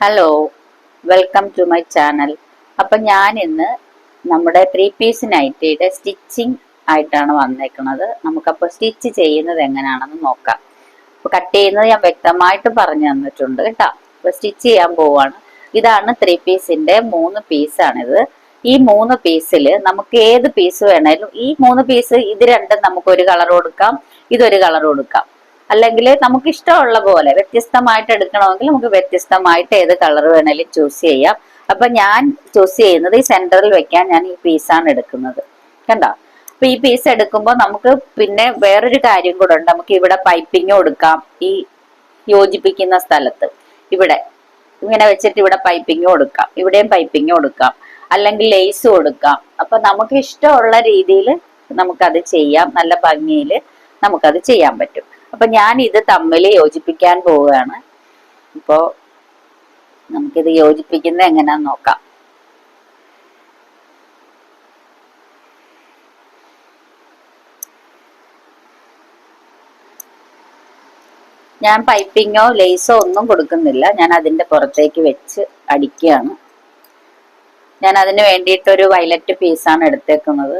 Hello welcome to my channel അപ്പം ഞാൻ ഇന്ന് നമ്മുടെ ത്രീ പീസ് നൈറ്റിയുടെ സ്റ്റിച്ചിങ് ആയിട്ടാണ് വന്നേക്കുന്നത് നമുക്കപ്പോൾ സ്റ്റിച്ച് ചെയ്യുന്നത് എങ്ങനെയാണെന്ന് നോക്കാം. അപ്പോൾ കട്ട് ചെയ്യുന്നത് ഞാൻ വ്യക്തമായിട്ട് പറഞ്ഞു തന്നിട്ടുണ്ട് കേട്ടോ. അപ്പോൾ സ്റ്റിച്ച് ചെയ്യാൻ പോവാണ്. ഇതാണ് ത്രീ പീസിന്റെ മൂന്ന് പീസാണിത് ഈ മൂന്ന് പീസിൽ നമുക്ക് ഏത് പീസ് വേണേലും ഈ മൂന്ന് പീസ് ഇത് രണ്ടും നമുക്ക് ഒരു കളർ കൊടുക്കാം ഇതൊരു കളർ കൊടുക്കാം. അല്ലെങ്കിൽ നമുക്ക് ഇഷ്ടമുള്ള പോലെ വ്യത്യസ്തമായിട്ട് എടുക്കണമെങ്കിൽ നമുക്ക് വ്യത്യസ്തമായിട്ട് ഏത് കളർ വേണേലും ചൂസ് ചെയ്യാം. അപ്പൊ ഞാൻ ചൂസ് ചെയ്യുന്നത് ഈ സെന്ററിൽ വെക്കാൻ ഞാൻ ഈ പീസാണ് എടുക്കുന്നത്. കണ്ടോ? അപ്പൊ ഈ പീസ് എടുക്കുമ്പോൾ നമുക്ക് പിന്നെ വേറൊരു കാര്യം കൂടെ ഉണ്ട്. നമുക്ക് ഇവിടെ പൈപ്പിംഗ് കൊടുക്കാം. ഈ യോജിപ്പിക്കുന്ന സ്ഥലത്ത്. ഇവിടെ. ഇങ്ങനെ വെച്ചിട്ട് ഇവിടെ പൈപ്പിംഗ് കൊടുക്കാം. ഇവിടെയും പൈപ്പിംഗ് കൊടുക്കാം. അല്ലെങ്കിൽ ലേസ് കൊടുക്കാം. അപ്പൊ നമുക്ക് ഇഷ്ടമുള്ള രീതിയിൽ നമുക്കത് ചെയ്യാം. നല്ല ഭംഗിയിൽ നമുക്കത് ചെയ്യാൻ പറ്റും. അപ്പൊ ഞാൻ ഇത് തമ്മിൽ യോജിപ്പിക്കാൻ പോവുകയാണ്. ഇപ്പോ നമുക്കിത് യോജിപ്പിക്കുന്നത് എങ്ങനെയാന്ന് നോക്കാം. ഞാൻ പൈപ്പിങ്ങോ ലേസോ ഒന്നും കൊടുക്കുന്നില്ല. ഞാൻ അതിന്റെ പുറത്തേക്ക് വെച്ച് അടിക്കുകയാണ്. ഞാൻ അതിന് വേണ്ടിയിട്ട് ഒരു വയലറ്റ് പീസാണ് എടുത്തേക്കുന്നത്.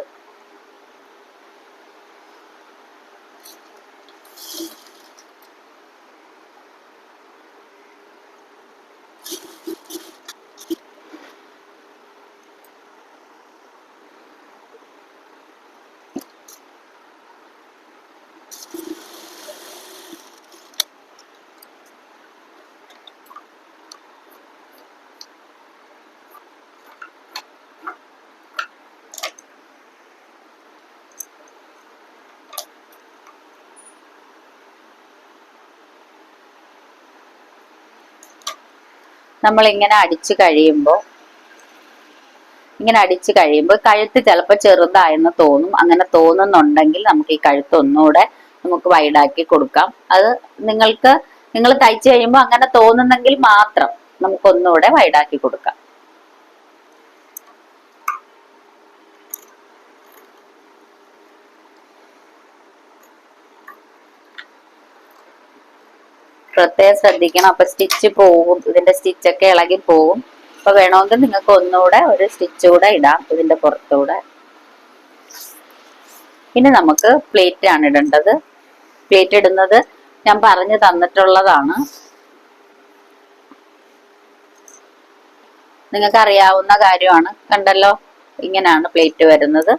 you നമ്മൾ ഇങ്ങനെ അടിച്ചു കഴിയുമ്പോൾ ഇങ്ങനെ അടിച്ചു കഴിയുമ്പോൾ കഴുത്ത് ചിലപ്പോൾ ചെറുതായെന്ന് തോന്നും. അങ്ങനെ തോന്നുന്നുണ്ടെങ്കിൽ നമുക്ക് ഈ കഴുത്ത് ഒന്നുകൂടെ നമുക്ക് വൈഡാക്കി കൊടുക്കാം. അത് നിങ്ങൾക്ക് നിങ്ങൾ തയ്ച്ചു കഴിയുമ്പോൾ അങ്ങനെ തോന്നുന്നെങ്കിൽ മാത്രം നമുക്ക് ഒന്നുകൂടെ വൈഡാക്കി കൊടുക്കാം. പ്രത്യേകം ശ്രദ്ധിക്കണം. അപ്പൊ സ്റ്റിച്ച് പോകും. ഇതിന്റെ സ്റ്റിച്ചൊക്കെ ഇളകി പോകും. അപ്പൊ വേണമെങ്കിൽ നിങ്ങൾക്ക് ഒന്നുകൂടെ ഒരു സ്റ്റിച്ച് കൂടെ ഇടാം ഇതിന്റെ പുറത്തൂടെ. ഇനി നമുക്ക് പ്ലേറ്റ് ആണ് ഇടേണ്ടത്. പ്ലേറ്റ് ഇടുന്നത് ഞാൻ പറഞ്ഞു തന്നിട്ടുള്ളതാണ്. നിങ്ങൾക്ക് അറിയാവുന്ന കാര്യമാണ്. കണ്ടല്ലോ? ഇങ്ങനെയാണ് പ്ലേറ്റ് വരുന്നത്.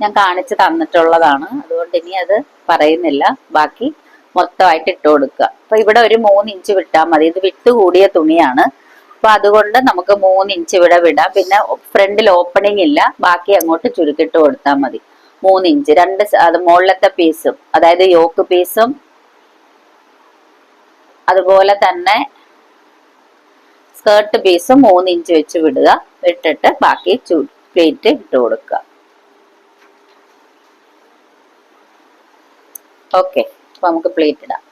ഞാൻ കാണിച്ചു തന്നിട്ടുള്ളതാണ്. അതുകൊണ്ട് ഇനി അത് പറയുന്നില്ല. ബാക്കി മൊത്തമായിട്ട് ഇട്ട് കൊടുക്കുക. അപ്പൊ ഇവിടെ ഒരു മൂന്ന് ഇഞ്ച് വിട്ടാൽ മതി. ഇത് വിട്ടുകൂടിയ തുണിയാണ്. അപ്പൊ അതുകൊണ്ട് നമുക്ക് മൂന്ന് ഇഞ്ച് ഇവിടെ വിടാം. പിന്നെ ഫ്രണ്ടിൽ ഓപ്പണിംഗ് ഇല്ല. ബാക്കി അങ്ങോട്ട് ചുരുക്കിട്ട് കൊടുത്താൽ മതി. മൂന്ന് ഇഞ്ച്. രണ്ട് അത് മുകളിലത്തെ പീസും അതായത് യോക്ക് പീസും അതുപോലെ തന്നെ സ്കേർട്ട് പീസും മൂന്ന് ഇഞ്ച് വെച്ച് വിടുക. വിട്ടിട്ട് ബാക്കി പ്ലേറ്റ് ഇട്ട് കൊടുക്കുക. ഓക്കെ അപ്പൊ നമുക്ക് പ്ലേറ്റ് ഇടാം.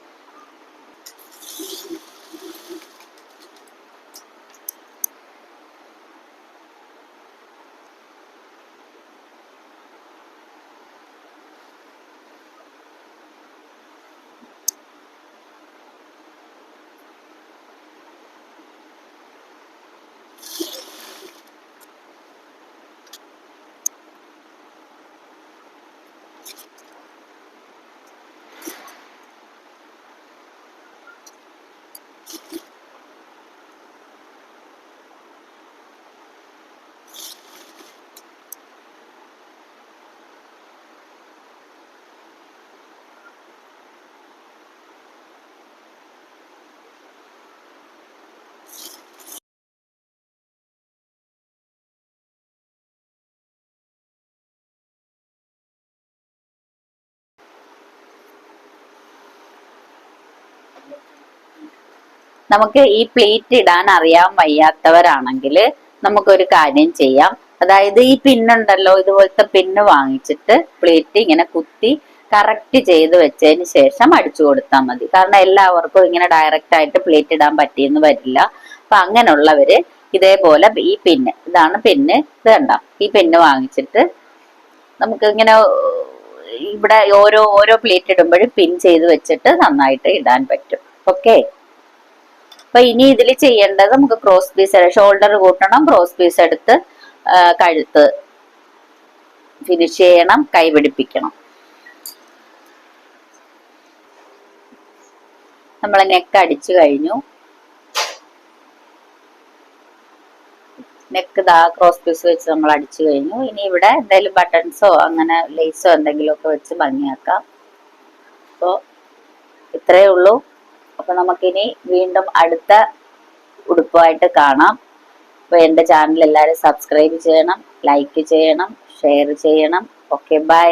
നമുക്ക് ഈ പ്ലേറ്റ് ഇടാൻ അറിയാൻ വയ്യാത്തവരാണെങ്കിൽ നമുക്കൊരു കാര്യം ചെയ്യാം. അതായത് ഈ പിന്നുണ്ടല്ലോ ഇതുപോലത്തെ പിന്ന് വാങ്ങിച്ചിട്ട് പ്ലേറ്റ് ഇങ്ങനെ കുത്തി കറക്റ്റ് ചെയ്ത് വെച്ചതിന് ശേഷം അടിച്ചു കൊടുത്താൽ മതി. കാരണം എല്ലാവർക്കും ഇങ്ങനെ ഡയറക്റ്റ് ആയിട്ട് പ്ലേറ്റ് ഇടാൻ പറ്റിയെന്ന് വരില്ല. അപ്പൊ അങ്ങനെയുള്ളവര് ഇതേപോലെ ഈ പിന്ന് ഇതാണ് പിന്ന് ഇത് ഈ പിന്ന് വാങ്ങിച്ചിട്ട് നമുക്ക് ഇങ്ങനെ ഇവിടെ ഓരോ ഓരോ പ്ലേറ്റ് ഇടുമ്പോഴും പിൻ ചെയ്ത് വെച്ചിട്ട് നന്നായിട്ട് ഇടാൻ പറ്റും. ഓക്കെ അപ്പൊ ഇനി ഇതിൽ ചെയ്യേണ്ടത് നമുക്ക് ക്രോസ് പീസ് ഷോൾഡർ കൂട്ടണം ക്രോസ് പീസ് എടുത്ത് കഴുത്ത് ഫിനിഷ് ചെയ്യണം കൈ പിടിപ്പിക്കണം. നമ്മൾ നെക്ക് അടിച്ചു കഴിഞ്ഞു. നെക്ക് ദാ ക്രോസ് പീസ് വെച്ച് നമ്മൾ അടിച്ചു കഴിഞ്ഞു. ഇനി ഇവിടെ എന്തെങ്കിലും ബട്ടൺസോ അങ്ങനെ ലേസോ എന്തെങ്കിലും ഒക്കെ വെച്ച് ഭംഗിയാക്കാം. അപ്പോൾ ഇത്രയേ ഉള്ളൂ. അപ്പൊ നമുക്കിനി വീണ്ടും അടുത്ത ഉടുപ്പുമായിട്ട് കാണാം. അപ്പൊ എന്റെ ചാനൽ എല്ലാവരും സബ്സ്ക്രൈബ് ചെയ്യണം ലൈക്ക് ചെയ്യണം ഷെയർ ചെയ്യണം. Okay bye